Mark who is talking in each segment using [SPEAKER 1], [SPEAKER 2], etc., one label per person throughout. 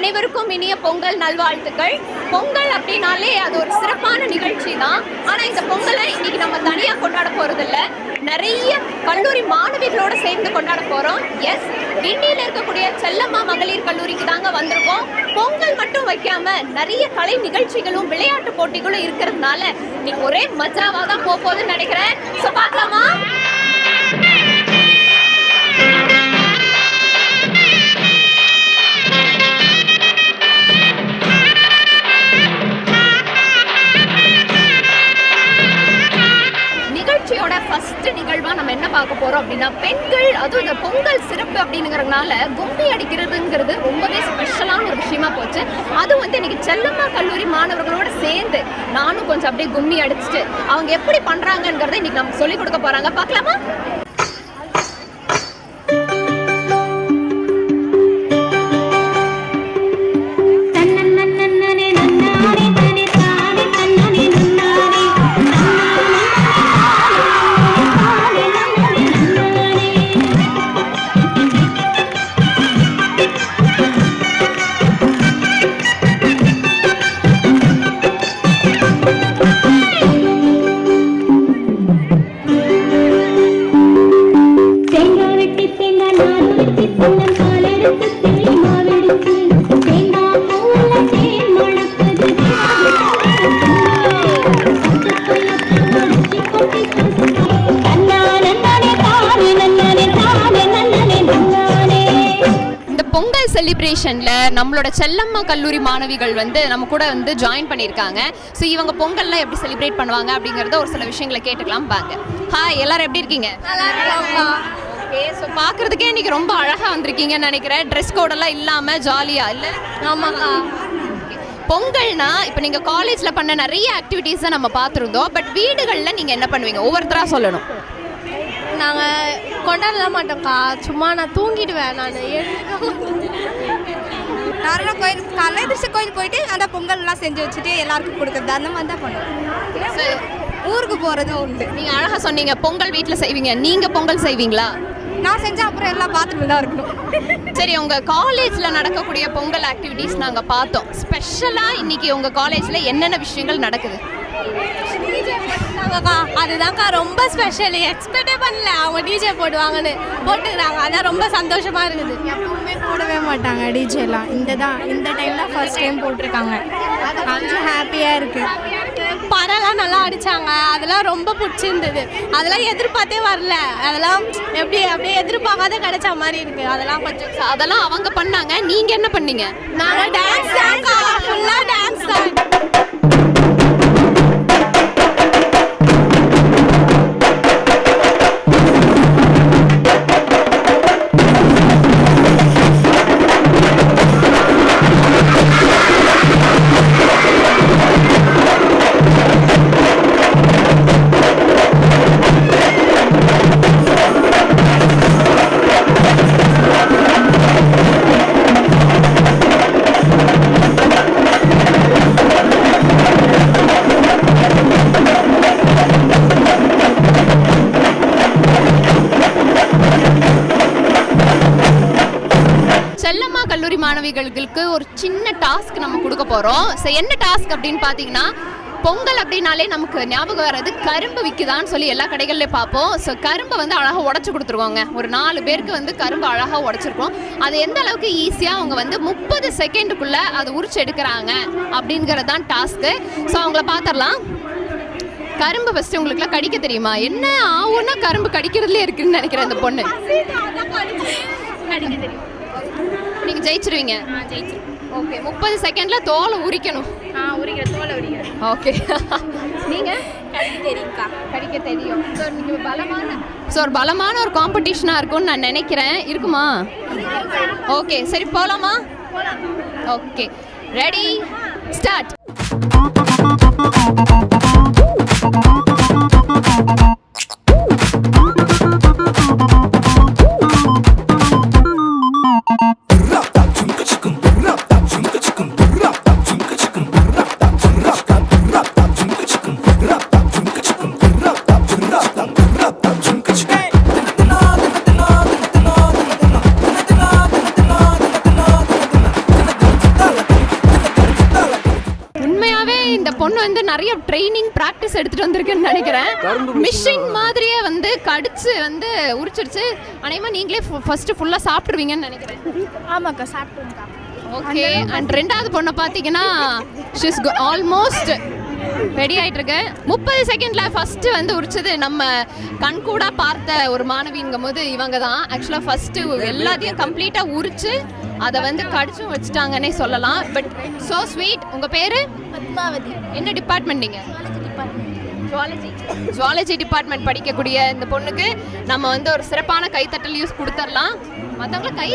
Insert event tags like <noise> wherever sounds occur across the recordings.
[SPEAKER 1] அனைவருக்கும் இனிய பொங்கல் நல்வாழ்த்துக்கள். பொங்கல் அப்படின்னாலே அது ஒரு சிறப்பான நிகழ்ச்சி தான் ஆனால் இந்த பொங்கலை இன்னைக்கு நம்ம தனியாக கொண்டாட போகிறதில்ல நிறைய கல்லூரி மாணவிகளோட சேர்ந்து கொண்டாட போகிறோம் எஸ் கிண்டியில் இருக்கக்கூடிய செல்லம்மா மகளிர் கல்லூரிக்கு தாங்க வந்திருக்கோம். பொங்கல் மட்டும் வைக்காம நிறைய கலை நிகழ்ச்சிகளும் விளையாட்டு போட்டிகளும் இருக்கிறதுனால இன்னைக்கு ஒரே மஜாவாக தான் போக போகுதுன்னு நினைக்கிறேன். ஸோ பார்க்கலாமா? ஃபஸ்ட்டு ஃபர்ஸ்ட் நிகழ்வா நம்ம என்ன பார்க்க போறோம் அப்படின்னா பெண்கள் அதுவும் இந்த பொங்கல் சிறப்பு அப்படிங்கிறதுனால கும்மி அடிக்கிறதுங்கிறது ரொம்பவே ஸ்பெஷலான ஒரு விஷயமா போச்சு. அதுவும் வந்து இன்னைக்கு செல்லம்மா கல்லூரி மாணவர்களோட சேர்ந்து நானும் கொஞ்சம் அப்படியே கும்மி அடிச்சுட்டு அவங்க எப்படி பண்றாங்கங்கிறத இன்னைக்கு நமக்கு சொல்லிக் கொடுக்க போறாங்க. பார்க்கலாமா? நம்மளோட செல்லம்மா கல்லூரி மாணவிகள் வந்து நம்ம கூட வந்து ஜாயின் பண்ணியிருக்காங்க. ஸோ இவங்க பொங்கல்லாம் எப்படி செலிப்ரேட் பண்ணுவாங்க அப்படிங்கறத ஒரு சில விஷயங்களை கேட்டுக்கலாம். பாங்க ஹாய் எல்லாரும் எப்படி இருக்கீங்க? ஓகே ஸோ பார்க்கறதுக்கே இன்னைக்கு ரொம்ப அழகா வந்திருக்கீங்கன்னு நினைக்கிறேன். ட்ரெஸ் கோடெல்லாம் இல்லாம ஜாலியா இல்ல?
[SPEAKER 2] ஆமாக்கா.
[SPEAKER 1] பொங்கல்னா இப்போ நீங்க காலேஜ்ல பண்ண நிறைய ஆக்டிவிட்டீஸை நம்ம பார்த்துருந்தோம். பட் வீடுகளில் நீங்க என்ன பண்ணுவீங்க? ஒவ்வொருத்தரா சொல்லணும்.
[SPEAKER 2] நாங்கள் கொண்டாடலாம் மாட்டோம்க்கா. சும்மா நான் தூங்கிடுவேன் நான்.
[SPEAKER 3] நார்மலாக கோயில் காலைல எதிர்த்து கோயில் போயிட்டு அந்த பொங்கல்லாம் செஞ்சு வச்சுட்டு எல்லாருக்கும் கொடுக்குறது. அந்த மாதிரி தான் பண்ணுவோம். ஊருக்கு போகிறதும் உண்டு.
[SPEAKER 1] நீங்க அழகா சொன்னீங்க பொங்கல் வீட்ல செய்வீங்க. நீங்க பொங்கல் செய்வீங்களா?
[SPEAKER 3] நான் செஞ்சா அப்புறம் எல்லாம் பார்த்துட்டு தான் இருக்கணும்.
[SPEAKER 1] சரி உங்க காலேஜ்ல நடக்கக்கூடிய பொங்கல் ஆக்டிவிட்டீஸ் நாங்க பார்த்தோம். ஸ்பெஷலா இன்னைக்கு உங்க காலேஜ்ல என்னென்ன விஷயங்கள் நடக்குது?
[SPEAKER 2] போட்டுருக்காங்கக்கா அதுதான்க்கா ரொம்ப ஸ்பெஷல் எக்ஸ்பெக்டே பண்ணல. அவங்க டிஜே போடுவாங்கன்னு போட்டுக்கிறாங்க. அதான் ரொம்ப சந்தோஷமா இருக்குது.
[SPEAKER 4] எப்பவுமே போடவே மாட்டாங்க டிஜேலாம் இந்த தான் இந்த டைம் தான் ஃபர்ஸ்ட் டைம் போட்டிருக்காங்க. கொஞ்சம் ஹாப்பியாக இருக்குது
[SPEAKER 2] பறலாம் நல்லா அடிச்சாங்க. அதெல்லாம் ரொம்ப பிடிச்சிருந்தது. அதெல்லாம் எதிர்பார்த்தே வரல. அதெல்லாம் எப்படி அப்படியே எதிர்பார்க்காத கிடைச்ச மாதிரி இருக்கு. அதெல்லாம் கொஞ்சம்
[SPEAKER 1] அதெல்லாம் அவங்க பண்ணாங்க. நீங்க என்ன பண்ணீங்க?
[SPEAKER 2] நாங்க டான்ஸ் தான்க்கா. ஃபுல்லா டான்ஸ் தான்.
[SPEAKER 1] மாணவிகளுக்கு ஒரு சின்ன டாஸ்க் நம்ம கொடுக்க போகிறோம் ஸோ என்ன டாஸ்க் அப்படின்னு பார்த்தீங்கன்னா பொங்கல் அப்படின்னாலே நமக்கு ஞாபகம் வர்றது கரும்பு விற்குதான்னு சொல்லி எல்லா கடைகள்லையும் பார்ப்போம். ஸோ கரும்பை வந்து அழகாக உடச்சி கொடுத்துருக்கோங்க ஒரு நாலு பேருக்கு வந்து கரும்பு அழகாக உடச்சிருக்கோம். அது எந்த அளவுக்கு ஈஸியாக அவங்க வந்து முப்பது செகண்டுக்குள்ளே அதை உரிச்சு எடுக்கிறாங்க அப்படிங்கிறது தான் டாஸ்க்கு ஸோ அவங்கள பார்த்துடலாம் கரும்பு ஃபஸ்ட்டு உங்களுக்குலாம் கடிக்க தெரியுமா? என்ன ஆகும்னா கரும்பு கடிக்கிறதுலே இருக்குன்னு நினைக்கிறேன் இந்த பொண்ணு. கடிக்க தெரியும். நீங்கள் ஜெயிச்சிருவீங்க. ஓகே முப்பது செகண்ட்ல தோலை உரிக்கணும்.
[SPEAKER 4] ஆ உரிக்கிற தோலை உரிக்கிற
[SPEAKER 1] ஓகே நீங்க?
[SPEAKER 3] கடிக்க தெரியும்க்கா.
[SPEAKER 1] கடிக்க தெரியும். ஸோ பலமான ஸோ ஒரு பலமான ஒரு காம்படிஷனாக இருக்கும்னு நான் நினைக்கிறேன். இருக்குமா? ஓகே சரி போலாமா? ஓகே ரெடி ஸ்டார்ட் நினைக்கிறேன். மிஷின் மாதிரியே வந்து கடிச்சு வந்து உரிச்சிருச்சு. அநேகமாக நீங்களே ஃபர்ஸ்ட் ஃபுல்லாக சாப்பிட்ருவீங்கன்னு நினைக்கிறேன்.
[SPEAKER 4] ஆமாக்கா சாப்பிட்டுருக்கா
[SPEAKER 1] ஓகே அண்ட் ரெண்டாவது பொண்ணை பார்த்தீங்கன்னா ஷிஸ் ஆல்மோஸ்ட் ரெடி ஆயிட்டு இருக்கு முப்பது செகண்ட்ல ஃபர்ஸ்ட் வந்து உரிச்சது நம்ம கண்கூடா பார்த்த ஒரு மாணவிங்கும் போது இவங்க தான் ஆக்சுவலாக ஃபர்ஸ்ட் எல்லாத்தையும் கம்ப்ளீட்டா உரிச்சு அதை வந்து கடிச்சும் வச்சுட்டாங்கன்னே சொல்லலாம். பட் ஸோ ஸ்வீட் உங்க பேரு?
[SPEAKER 4] பத்மாவதி.
[SPEAKER 1] என்ன டிபார்ட்மெண்ட் நீங்க? ஜுவாலஜி ஜுவாலஜி டிபார்ட்மெண்ட் படிக்கக்கூடிய இந்த பொண்ணுக்கு நம்ம வந்து ஒரு சிறப்பான கைத்தட்டல் யூஸ் கொடுத்துடலாம் மற்றவங்கள கை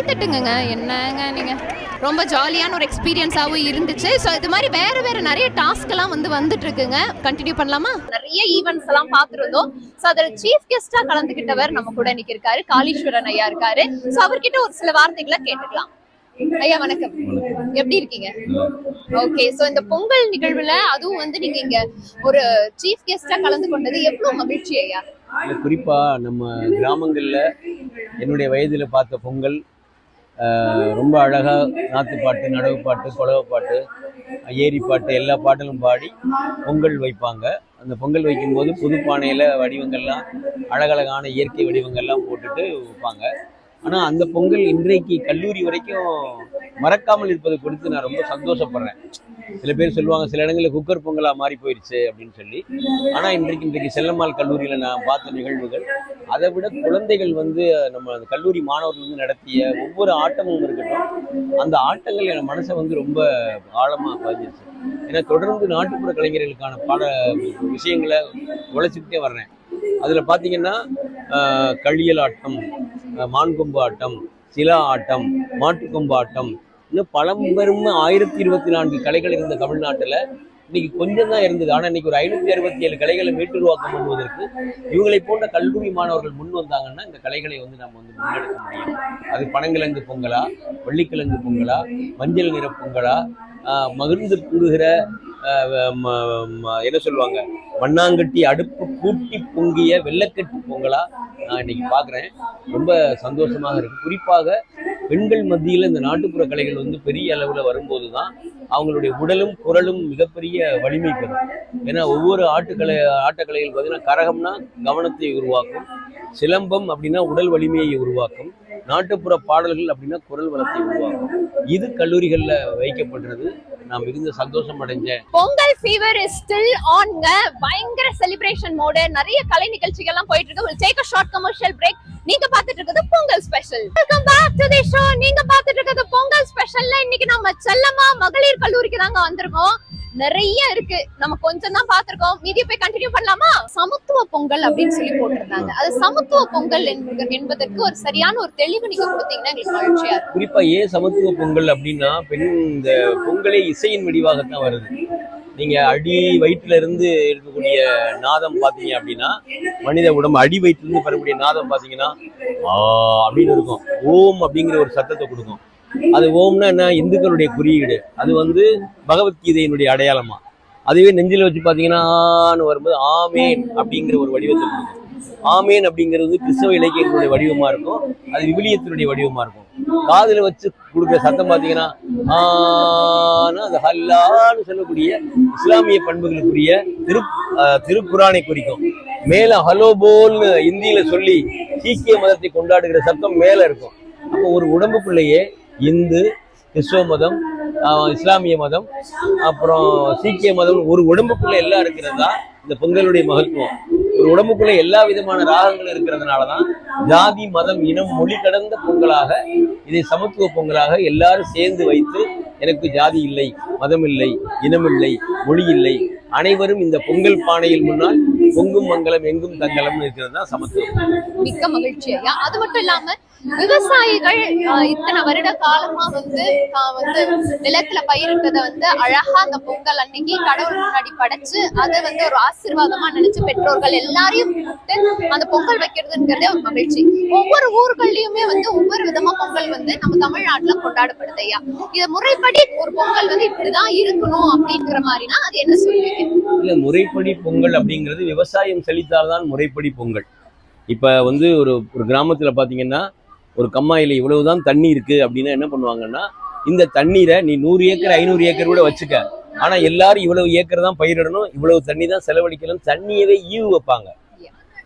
[SPEAKER 1] என்னங்க நீங்கள் ரொம்ப ஜாலியான ஒரு எக்ஸ்பீரியன்ஸாகவும் இருந்துச்சு. ஸோ இது மாதிரி வேற வேற நிறைய டாஸ்க் எல்லாம் வந்து வந்துட்டு இருக்குங்க கண்டினியூ பண்ணலாமா? நிறைய ஈவெண்ட்ஸ் எல்லாம் பார்த்துருந்தோம். ஸோ அதில் சீஃப் கெஸ்டா கலந்துக்கிட்டவர் நம்ம கூட இன்னைக்கு இருக்காரு. காளீஸ்வரன் ஐயா இருக்காரு. ஸோ அவர்கிட்ட ஒரு சில வார்த்தைகளை கேட்டுக்கலாம். ஐயா வணக்கம். எப்படி இருக்கீங்க? ஓகே சோ இந்த பொங்கல் நிகழ்வுல அதுவும் வந்து நீங்க இங்க ஒரு சீஃப் கெஸ்டா கலந்து கொண்டது எவ்வளவு மகிழ்ச்சி ஐயா?
[SPEAKER 5] குறிப்பா குறிப்பாக நம்ம கிராமங்களில் என்னுடைய வயதில் பார்த்த பொங்கல் ரொம்ப அழகாக நாத்துப்பாட்டு நடவு பாட்டு குலவை பாட்டு ஏரி பாட்டு எல்லா பாட்டிலும் பாடி பொங்கல் வைப்பாங்க. அந்த பொங்கல் வைக்கும்போது புது பானையில் வடிவங்கள்லாம் அழகழகான இயற்கை வடிவங்கள்லாம் போட்டுட்டு வைப்பாங்க. ஆனால் அந்த பொங்கல் இன்றைக்கு கல்லூரி வரைக்கும் மறக்காமல் இருப்பது குறித்து நான் ரொம்ப சந்தோஷப்படுறேன். சில பேர் சொல்லுவாங்க சில இடங்களில் குக்கர் பொங்கலாக மாறி போயிடுச்சு அப்படின்னு சொல்லி. ஆனால் இன்றைக்கு இன்றைக்கு செல்லம்மாள் கல்லூரியில் நான் பார்த்த நிகழ்வுகள் அதை விட குழந்தைகள் வந்து நம்ம அந்த கல்லூரி மாணவர்கள் வந்து நடத்திய ஒவ்வொரு ஆட்டமும் இருக்கட்டும் அந்த ஆட்டங்கள் என் மனசை வந்து ரொம்ப ஆழமாக பதிஞ்சிருச்சு. ஏன்னா தொடர்ந்து நாட்டுப்புற கலைஞர்களுக்கான பல விஷயங்களை உழைச்சிக்கிட்டே வர்றேன். அதில் பார்த்தீங்கன்னா ஆஹ், களியல் ஆட்டம் மான்கொம்பு ஆட்டம் சிலா ஆட்டம் மாட்டுக்கொம்பு ஆட்டம். இன்னும் பழம்பெரும் ஆயிரத்தி இருபத்தி நான்கு கலைகள் இருந்த தமிழ்நாட்டில் இன்னைக்கு கொஞ்சம் தான் இருந்தது. ஆனால் இன்னைக்கு ஒரு ஐநூற்றி அறுபத்தி ஏழு கலைகளை மீட்டுருவாக்கம் பண்ணுவதற்கு இவங்களை போன்ற கல்லூரி மாணவர்கள் முன் வந்தாங்கன்னா இந்த கலைகளை வந்து நம்ம வந்து முன்னெடுக்க முடியும். அது பனங்கிழங்கு பொங்கலா வள்ளிக்கிழங்கு பொங்கலா மஞ்சள் நிற பொங்கலா மகிழ்ந்து கூடுகிற என்ன சொல்லுவாங்க? மண்ணாங்கட்டி அடுப்பு கூட்டி பொங்கிய வெள்ளக்கட்டி பொங்கலா நான் இன்னைக்கு பார்க்குறேன் ரொம்ப சந்தோஷமாக இருக்கு. குறிப்பாக பெண்கள் மத்தியில் இந்த நாட்டுப்புற கலைகள் வந்து பெரிய அளவில் வரும்போது தான் அவங்களுடைய உடலும் குரலும் மிகப்பெரிய வலிமை பெறும். ஏன்னா ஒவ்வொரு ஆட்டுக்கலை ஆட்டக்கலைகள் பார்த்தீங்கன்னா கரகம்னா கவனத்தை உருவாக்கும். சிலம்பம் அப்படின்னா உடல் வலிமையை உருவாக்கும். நாட்டுப்புற பாடல்கள் அப்படின்னா குரல் வளத்தை உருவாக்கும். இது கல்லூரிகளில் வைக்கப்படுறது நான் மிகுந்த சந்தோஷம் அடைஞ்சேன்
[SPEAKER 1] பொங்கல் ஃபீவர் இஸ் ஸ்டில் ஆன்ங்க பயங்கர செலிப்ரேஷன் மோடு நிறைய கலை நிகழ்ச்சிகள்லாம் போயிட்டு இருக்கு ஒரு டேக் ஷார்ட் கமர்ஷியல் பிரேக் நீங்க பாத்துட்டு இருக்கிறது Pongal special welcome back to the show நீங்க பாத்துட்டு இருக்கிறது பொங்கல் ஸ்பெஷல்ல இன்னைக்கு நம்ம செல்லமா மகளிர் கல்லூரிக்கு தாங்க வந்திருக்கோம். நிறைய இருக்கு. நம்ம கொஞ்சம் தான் பாத்திருக்கோம் மீதிய போய் கண்டினியூ பண்ணலாமா? சமத்துவ பொங்கல் அப்படின்னு சொல்லி போட்டிருந்தாங்க. அது சமத்துவ பொங்கல் என்பதற்கு ஒரு சரியான ஒரு தெளிவு நீங்க கொடுத்தீங்கன்னா எங்களுக்கு மகிழ்ச்சியா இருக்கும்.
[SPEAKER 5] குறிப்பா ஏன் சமத்துவ பொங்கல் அப்படின்னா பெண் இந்த பொங்கலே இசையின் வடிவாகத்தான் வருது. நீங்க அடி வயிற்றுல இருந்து இருக்கக்கூடிய நாதம் பாத்தீங்க அப்படின்னா மனித உடம்பு அடி வயிற்றுல இருந்து பெறக்கூடிய நாதம் பாத்தீங்கன்னா ஆ அப்படின்னு இருக்கும். ஓம் அப்படிங்கிற ஒரு சத்தத்தை கொடுக்கும். அது ஓம்னா என்ன? இந்துக்களுடைய குறியீடு. அது வந்து பகவத்கீதையினுடைய அடையாளமா? அதுவே நெஞ்சில வச்சு பார்த்தீங்கன்னா ஆன்னு வரும்போது ஆமேன் அப்படிங்கிற ஒரு வடிவத்தை கொடுக்கும். ஆமேன் அப்படிங்கிறது கிறிஸ்தவ இலக்கியங்களுடைய வடிவமா இருக்கும். அது விவிலியத்தினுடைய வடிவமா இருக்கும். காதில் வச்சு கொடுக்குற சத்தம் பார்த்தீங்கன்னா ஆனா அது ஹல்லான்னு சொல்லக்கூடிய இஸ்லாமிய பண்புகளுக்குரிய திரு திருக்குறானை திருக்குரானை குறிக்கும். மேல ஹலோ போல்னு இந்தியில சொல்லி சீக்கிய மதத்தை கொண்டாடுகிற சத்தம் மேல இருக்கும். அப்போ ஒரு உடம்புக்குள்ளேயே இந்து கிறிஸ்துவ மதம் இஸ்லாமிய மதம் அப்புறம் சீக்கிய மதம் ஒரு உடம்புக்குள்ள எல்லாம் இருக்கிறது தான் இந்த பொங்கலுடைய மகத்துவம். ஒரு உடம்புக்குள்ள எல்லா விதமான ராகங்களும் இருக்கிறதுனால தான் ஜாதி மதம் இனம் மொழி கடந்த பொங்கலாக இதை சமத்துவ பொங்கலாக எல்லாரும் சேர்ந்து வைத்து எனக்கு ஜாதி இல்லை மதம் இல்லை இனம் இல்லை மொழி இல்லை அனைவரும் இந்த பொங்கல் பானையில் முன்னால் பொங்கும் மங்கலம் எங்கும் தங்கலம் இருக்கிறது தான் சமத்துவம்.
[SPEAKER 1] மிக்க மகிழ்ச்சி அது மட்டும் இல்லாம விவசாயிகள் இத்தனை வருட காலமா வந்து ஆஹ், வந்து நிலத்துல பயிரிட்டதை வந்து அழகா அந்த பொங்கல் அன்னைக்கு கடவுள் முன்னாடி படைச்சு அதை வந்து ஒரு ஆசீர்வாதமா நினைச்சு பெற்றோர்கள் எல்லாரையும் கூப்பிட்டு அந்த பொங்கல் வைக்கிறதுங்கிறதே ஒரு மகிழ்ச்சி. ஒவ்வொரு ஊர்கள்லயுமே வந்து ஒவ்வொரு விதமா பொங்கல் வந்து நம்ம தமிழ்நாட்டுல கொண்டாடப்படுது ஐயா. இத முறைப்படி ஒரு பொங்கல் வந்து இப்படிதான் இருக்கணும் அப்படிங்கிற மாதிரினா அது என்ன சொல்லுவீங்க
[SPEAKER 5] இல்ல முறைப்படி பொங்கல் அப்படிங்கிறது விவசாயம் செழித்தால்தான் முறைப்படி பொங்கல். இப்ப வந்து ஒரு ஒரு கிராமத்துல பாத்தீங்கன்னா ஒரு கம்மாயில் இவ்வளவுதான் தண்ணி இருக்கு அப்படின்னா என்ன பண்ணுவாங்கன்னா இந்த தண்ணீரை நீ நூறு ஏக்கர் ஐநூறு ஏக்கர் கூட வச்சுக்க. ஆனா எல்லாரும் இவ்வளவு ஏக்கர் தான் பயிரிடணும் இவ்வளவு தண்ணி தான் செலவழிக்கணும் தண்ணியவே ஈவு வைப்பாங்க.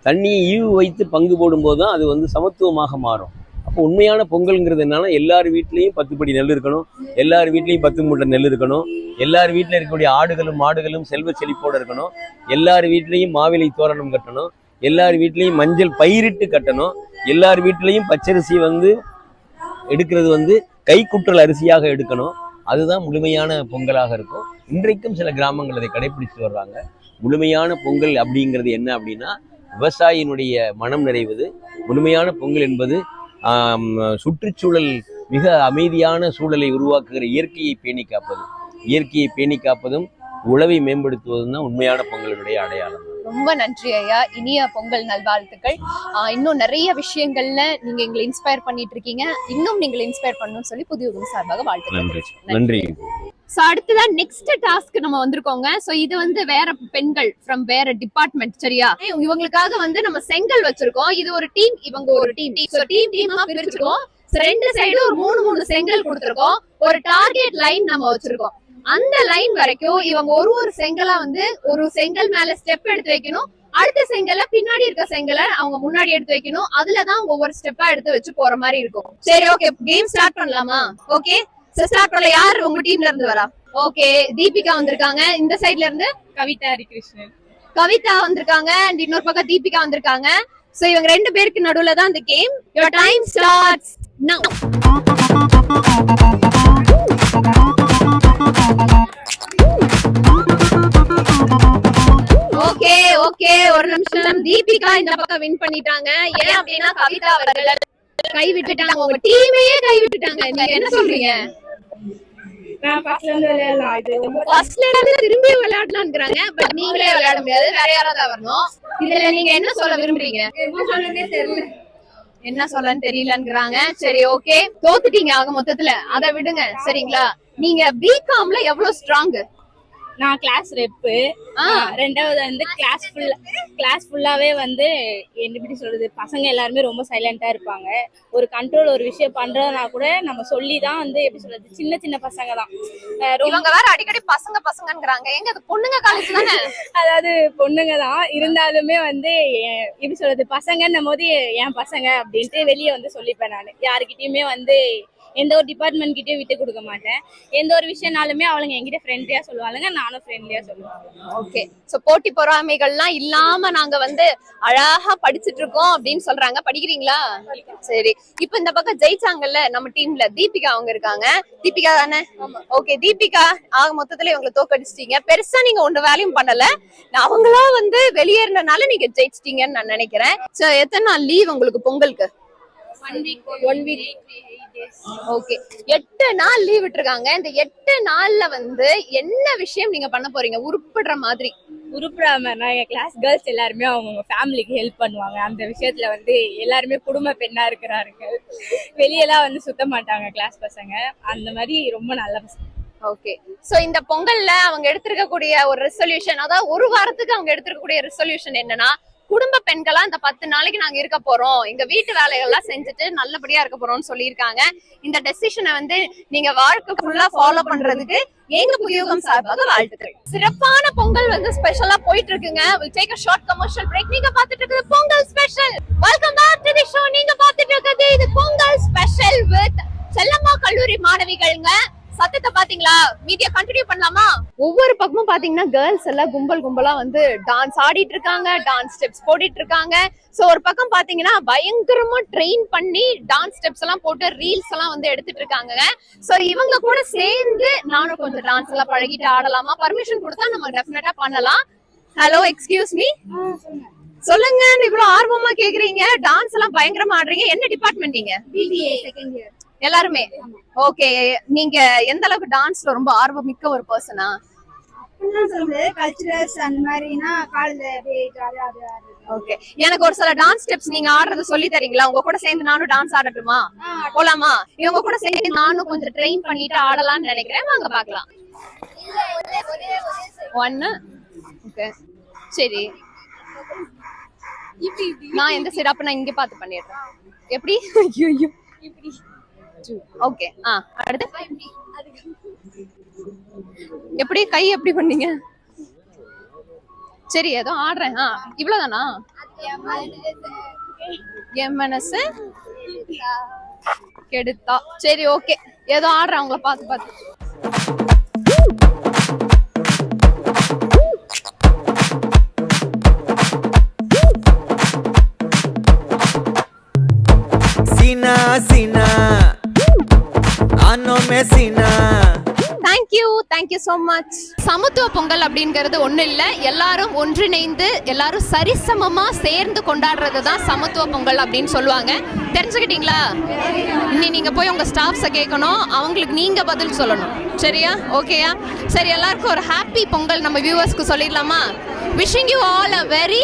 [SPEAKER 5] தண்ணியை ஈவு வைத்து பங்கு போடும்போது தான் அது வந்து சமத்துவமாக மாறும். அப்போ உண்மையான பொங்கல்ங்கிறது என்னன்னா எல்லார் வீட்லேயும் பத்து படி நெல் இருக்கணும் எல்லார் வீட்லேயும் பத்து மூட்டை நெல் இருக்கணும் எல்லார் வீட்டில் இருக்கக்கூடிய ஆடுகளும் மாடுகளும் செல்வ செழிப்போடு இருக்கணும் எல்லார் வீட்லேயும் மாவிலை தோரணம் கட்டணும் எல்லார் வீட்லேயும் மஞ்சள் பயிரிட்டு கட்டணும். எல்லார் வீட்லேயும் பச்சரிசி வந்து எடுக்கிறது வந்து கைக்குற்றல் அரிசியாக எடுக்கணும். அதுதான் முழுமையான பொங்கலாக இருக்கும். இன்றைக்கும் சில கிராமங்கள் அதை கடைபிடிச்சு வர்றாங்க. முழுமையான பொங்கல் அப்படிங்கிறது என்ன அப்படின்னா விவசாயினுடைய மனம் நிறைவது. முழுமையான பொங்கல் என்பது சுற்றுச்சூழல் மிக அமைதியான சூழலை உருவாக்குகிற இயற்கையை பேணி காப்பது இயற்கையை பேணி காப்பதும் உழவை மேம்படுத்துவதும் தான் உண்மையான பொங்கலினுடைய அடையாளம்.
[SPEAKER 1] ரொம்ப நன்றி ஐயா. இனிய பொங்கல் நல்வாழ்த்துக்கள். இன்னும் நிறைய விஷயங்கள்ல நீங்க எங்களை இன்ஸ்பயர் பண்ணிட்டு இருக்கீங்க. இன்னும் நீங்கள் இன்ஸ்பயர் பண்ணணும்னு சொல்லி புதிய யுகம் சார்பாக வாழ்த்துக்கள்.
[SPEAKER 5] நன்றி.
[SPEAKER 1] சோ அடுத்ததான் நெக்ஸ்ட் டாஸ்க் நம்ம வந்திருக்கோங்க. சோ இது வந்து வேற பெண்கள் ஃப்ரம் வேற டிபார்ட்மெண்ட் சரியா? இவங்களுக்காக வந்து நம்ம செங்கல் வச்சிருக்கோம். இது ஒரு டீம் இவங்க ஒரு டீம் டீம் டீமா பிரிச்சிருக்கோம். ரெண்டு சைடும் ஒரு மூணு மூணு செங்கல் கொடுத்திருக்கோம். ஒரு டார்கெட் லைன் நம்ம வச்சிருக்கோம். அந்த லைன் வரைக்கும் இவங்க ஒரு ஒரு செங்கலா வந்து ஒரு செங்கல் மேல ஸ்டெப் எடுத்து வைக்கணும். அடுத்த செங்கல்ல பின்னாடி இருக்க செங்கலை அவங்க முன்னாடி எடுத்து வைக்கணும். அதுலதான் ஒவ்வொரு ஸ்டெப்பா எடுத்து வச்சு போற மாதிரி இருக்கும். சரி ஓகே கேம் ஸ்டார்ட் பண்ணலாமா? ஓகே ஸ்டார்ட் பண்ணல. யார் உங்க டீம்ல இருந்து வரா? ஓகே தீபிகா வந்திருக்காங்க. இந்த சைடுல இருந்து
[SPEAKER 2] கவிதா ஹரிகிருஷ்ணன்.
[SPEAKER 1] கவிதா வந்திருக்காங்க. அண்ட் இன்னொரு பக்கம் தீபிகா வந்திருக்காங்க. சோ இவங்க ரெண்டு பேருக்கு நடுவுல தான் இந்த game your time starts now okay okay ஒரு நிமிஷம். தீபிகா இந்த பக்கம் வின் பண்ணிட்டாங்க. ஏன் அப்படின்னா கவிதா அவர்கள் கை விட்டுட்டாங்க. உங்க டீமையே கை விட்டுட்டாங்க. நீங்க என்ன சொல்றீங்க?
[SPEAKER 4] ஃபர்ஸ்ட்ல இருந்து
[SPEAKER 1] ஃபர்ஸ்ட்ல திரும்பி விளையாடலாம்ங்கறாங்க. பட் நீங்களே விளையாட முடியாது. வேற யாராவது வரணும். இதுல நீங்க என்ன சொல்ல விரும்புறீங்க? என்ன சொல்லன்னு தெரியலங்கிறாங்க. சரி ஓகே தோத்துட்டீங்க ஆக மொத்தத்துல. அத விடுங்க. சரிங்களா? நீங்க பிகாம்ல எவ்வளவு ஸ்ட்ராங்
[SPEAKER 4] நான் கிளாஸ் ரெப்பு. ரெண்டாவது வந்து கிளாஸ் ஃபுல் கிளாஸ் ஃபுல்லாவே வந்து என்ன எப்படி சொல்றது? பசங்க எல்லாருமே ரொம்ப சைலண்டா இருப்பாங்க. ஒரு கண்ட்ரோல் ஒரு விஷயம் பண்றதுனா கூட நம்ம சொல்லி தான் வந்து எப்படி சொல்றது? சின்ன சின்ன பசங்க தான்
[SPEAKER 1] இவங்க வேற அடிக்கடி பசங்க பசங்கங்கறாங்க எங்க அது பொண்ணுங்க காலேஜ் தானே? <laughs>
[SPEAKER 4] அதாவது பொண்ணுங்க தான் இருந்தாலுமே வந்து எப்படி சொல்றது? பசங்கன்னும் போது என் பசங்க அப்படின்ட்டு வெளியே வந்து சொல்லிப்பேன் நான். யாருக்கிட்டயுமே வந்து எந்த ஒரு டிபார்ட்மெண்ட் கிட்டயும் விட்டு கொடுக்க மாட்டேன். எந்த ஒரு விஷயம்னாலுமே அவளுங்க என்கிட்ட ஃப்ரெண்ட்லியா சொல்லுவாளுங்க நானும் ஃப்ரெண்ட்லியா சொல்லுவேன்.
[SPEAKER 1] ஓகே சோ போட்டி பொறாமைகள்லாம் இல்லாம நாங்க வந்து அழகா படிச்சிட்டு இருக்கோம் அப்படின்னு சொல்றாங்க. படிக்கிறீங்களா? சரி. இப்போ இந்த பக்கம் ஜெயிச்சாங்கல்ல நம்ம டீம்ல தீபிகா அவங்க இருக்காங்க. தீபிகா தானே? ஓகே தீபிகா ஆக மொத்தத்துல இவங்களை தோக்கடிச்சிட்டீங்க. பெருசா நீங்க ஒன்று வேலையும் பண்ணல. அவங்களா வந்து வெளியேறினால நீங்க ஜெயிச்சிட்டீங்கன்னு நான் நினைக்கிறேன். சோ எத்தனை நாள் லீவ் உங்களுக்கு பொங்கலுக்கு? ஒன் வீக் ஓகே எட்டு நாள் லீவ் விட்டுருக்காங்க. இந்த எட்டு நாள்ல வந்து என்ன விஷயம் நீங்க பண்ண போறீங்க? உருப்படுற மாதிரி.
[SPEAKER 4] உருப்படாம நான் என் கிளாஸ் கேர்ள்ஸ் எல்லாருமே அவங்க ஃபேமிலிக்கு ஹெல்ப் பண்ணுவாங்க. அந்த விஷயத்துல வந்து எல்லாருமே குடும்ப பெண்ணா இருக்கிறார்கள். வெளியெல்லாம் வந்து சுத்த மாட்டாங்க கிளாஸ் பசங்க. அந்த மாதிரி ரொம்ப நல்ல பசங்க.
[SPEAKER 1] ஓகே சோ இந்த பொங்கல்ல அவங்க எடுத்திருக்கக்கூடிய ஒரு ரெசல்யூஷன் அதாவது ஒரு வாரத்துக்கு அவங்க எடுத்திருக்கக்கூடிய ரெசல்யூஷன் என்னன்னா குடும்ப பெண்களா இந்த பத்து நாளைக்கு நாங்க இருக்க போறோம். எங்க வீட்டு வேலைகள்லாம் செஞ்சுட்டு நல்லபடியா இருக்க போறோம்னு சொல்லியிருக்காங்க. இந்த டெசிஷனை வந்து நீங்க வாழ்க்கை ஃபுல்லா ஃபாலோ பண்றதுக்கு எங்க புதியுகம் சார்பாக வாழ்த்துக்கள். சிறப்பான பொங்கல் வந்து ஸ்பெஷலா போயிட்டு இருக்குங்க will take a short commercial break நீங்க பாத்துட்டு இருக்குது Pongal special welcome back to the show நீங்க பாத்துட்டு இருக்குது இது பொங்கல் ஸ்பெஷல் வித் செல்லம்மா கல்லூரி மாணவிகள்ங்க. சத்தத்தை பாத்தீங்களா? மீடியா கண்டினியூ பண்ணலாமா? ஒவ்வொரு பக்கமும் பாத்தீங்கன்னா கேர்ள்ஸ் எல்லாம் கும்பல் கும்பலா வந்து டான்ஸ் ஆடிட்டு இருக்காங்க டான்ஸ் ஸ்டெப்ஸ் போட்டுட்டு இருக்காங்க. சோ ஒரு பக்கம் பாத்தீங்கன்னா பயங்கரமா ட்ரெயின் பண்ணி டான்ஸ் ஸ்டெப்ஸ் எல்லாம் போட்டு ரீல்ஸ் எல்லாம் வந்து எடுத்துட்டு இருக்காங்க. சோ இவங்க கூட சேர்ந்து நானும் கொஞ்சம் டான்ஸ் எல்லாம் பழகிட்டு ஆடலாமா? பர்மிஷன் கொடுத்தா நம்ம டெஃபினட்டா பண்ணலாம். ஹலோ எக்ஸ்கியூஸ் மீ சொல்லுங்க இவ்வளவு ஆர்வமா கேக்குறீங்க. டான்ஸ் எல்லாம் பயங்கரமா ஆடுறீங்க. என்ன டிபார்ட்மெண்ட் நீங்க?
[SPEAKER 3] பிபிஏ செகண்ட் இயர்
[SPEAKER 1] எல்லாருமே. ஓகே நீங்க எந்த அளவுக்கு டான்ஸ்ல ரொம்ப ஆர்வம் மிக்க ஒரு பர்சனா ஓகே எனக்கு ஒரு சில டான்ஸ் ஸ்டெப்ஸ் நீங்க ஆடுறது சொல்லி தரீங்களா? உங்க கூட சேர்ந்து நானும் டான்ஸ் ஆடட்டுமா? போலாமா? இவங்க கூட சேர்ந்து நானும் கொஞ்சம் ட்ரெயின் பண்ணிட்டு ஆடலாம்னு நினைக்கிறேன். வாங்க பார்க்கலாம். ஒன்னு ஓகே சரி. நான் எந்த சைடு அப்ப நான் இங்க பார்த்து பண்ணிடுறேன். எப்படி? ஐயோ ஓகே ஆ அடுத்து? எப்படி கை எப்படி பண்ணீங்க? சரி ஏதோ ஆடுறேன் ஆ இவ்வளவுதானா? என் மனசு கெடுத்தா. சரி ஓகே ஏதோ ஆடுறேன் உங்களை பார்த்து பார்த்து.
[SPEAKER 6] Ano
[SPEAKER 1] thank you thank you so much சமத்துவ பொங்கல் அப்படிங்கிறது ஒன்றும் இல்லை. எல்லாரும் ஒன்றிணைந்து எல்லாரும் சரிசமமா சேர்ந்து கொண்டாடுறது தான் சமத்துவ பொங்கல் அப்படின்னு சொல்லுவாங்க. தெரிஞ்சுக்கிட்டீங்களா? இனி நீங்க போய் உங்க ஸ்டாஃப்ஸை கேட்கணும் அவங்களுக்கு நீங்க பதில் சொல்லணும். சரியா? ஓகேயா சரி எல்லாருக்கும் ஒரு ஹாப்பி பொங்கல் நம்ம வியூவர்ஸ்க்கு சொல்லிடலாமா? Wishing you all a very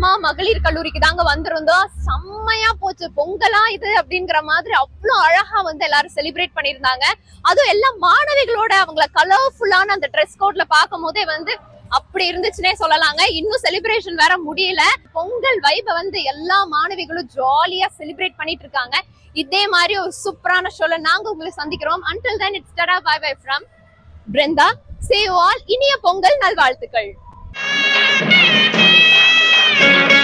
[SPEAKER 1] அம்மா மகளிர் கல்லூரிக்கு தாங்க வந்திருந்தோம். செம்மையா போச்சு. பொங்கலா இது அப்படிங்கிற மாதிரி அவ்வளோ அழகா வந்து எல்லாரும் செலிப்ரேட் பண்ணியிருந்தாங்க. அதுவும் எல்லா மாணவிகளோட அவங்கள கலர்ஃபுல்லான அந்த ட்ரெஸ் கோட்ல பார்க்கும் போதே வந்து அப்படி இருந்துச்சுன்னே சொல்லலாங்க. இன்னும் செலிப்ரேஷன் வேற முடியல. பொங்கல் வைப வந்து எல்லா மாணவிகளும் ஜாலியா செலிப்ரேட் பண்ணிட்டு இருக்காங்க இதே மாதிரி ஒரு சூப்பரான ஷோல நாங்க உங்களை சந்திக்கிறோம். Until then it's tata bye bye from Brinda save ஆல் இனிய பொங்கல் நல்வாழ்த்துக்கள். Thank you.